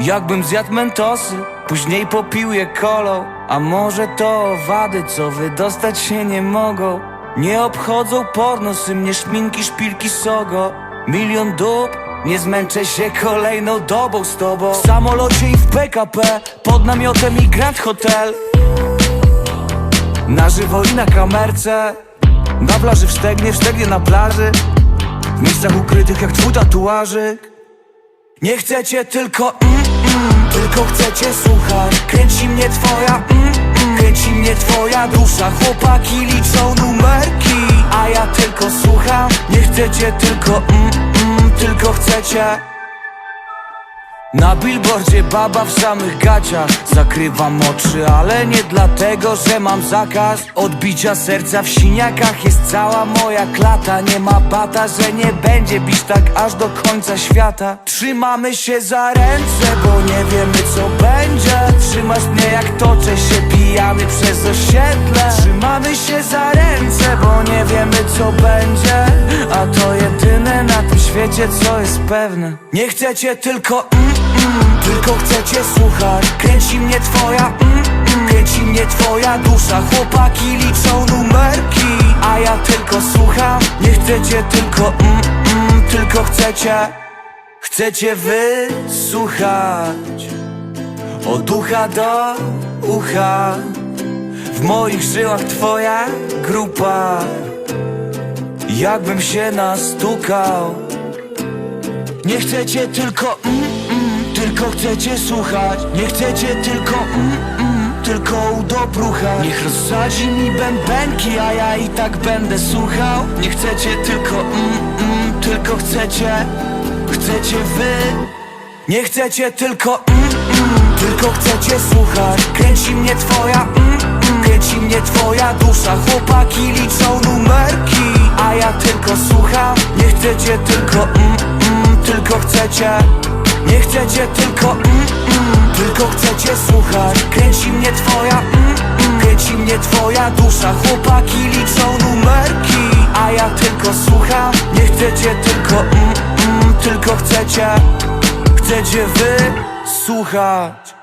Jakbym zjadł mentosy, później popił je kolą A może to owady, co wydostać się nie mogą. Nie obchodzą pornosy, mnie szminki, szpilki, sogo. Milion dup, nie zmęczę się kolejną dobą z tobą. W samolocie i w PKP, pod namiotem i Grand Hotel. Na żywo i na kamerce. Na plaży w Stegnie, w Stegnie na plaży. W miejscach ukrytych jak twój tatuażyk. Nie chcecie tylko mm, mm, tylko chcecie słuchać. Kręci mnie twoja mm, mm, kręci mnie twoja dusza. Chłopaki liczą numerki, a ja tylko słucham. Nie chcecie tylko mm, mm, tylko chcecie na billboardzie baba w samych gaciach. Zakrywam oczy, ale nie dlatego, że mam zakaz. Odbicia serca w siniakach jest cała moja klata. Nie ma bata, że nie będzie bić tak aż do końca świata. Trzymamy się za ręce, bo nie wiemy co będzie. Trzymasz mnie jak toczę się pijany przez osiedle. Trzymamy się za ręce, bo nie wiemy co będzie. A to jedyne na tym świecie co jest pewne. Nie chcecie tylko mm, tylko chcecie słuchać. Kręci mnie twoja mm, mm, kręci mnie twoja dusza. Chłopaki liczą numerki, a ja tylko słucham. Nie chcecie tylko mm, mm, tylko chcecie Chcecie wysłuchać. Od ucha do ucha. W moich żyłach twoja grupa. Jakbym się nastukał. Nie chcecie tylko mm, mm, Tylko chcecie słuchać Nie chcecie tylko mm, mm, Tylko udobruchać Niech rozsadzi mi bębenki A ja i tak będę słuchał. Nie chcecie tylko mm, mm, Tylko chcecie Chcecie wy. Nie chcecie tylko mm, mm, Tylko chcecie słuchać. Kręci mnie twoja mm, mm, Kręci mnie twoja dusza. Chłopaki liczą numerki A ja tylko słucham. Nie chcecie tylko mm, mm, Tylko chcecie Nie chcecie tylko mm, mm, Tylko chcecie słuchać. Kręci mnie twoja mm, mm, Kręci mnie twoja dusza. Chłopaki liczą numerki A ja tylko słucham. Nie chcecie tylko mm, mm, Tylko chcecie Chcecie wy słuchać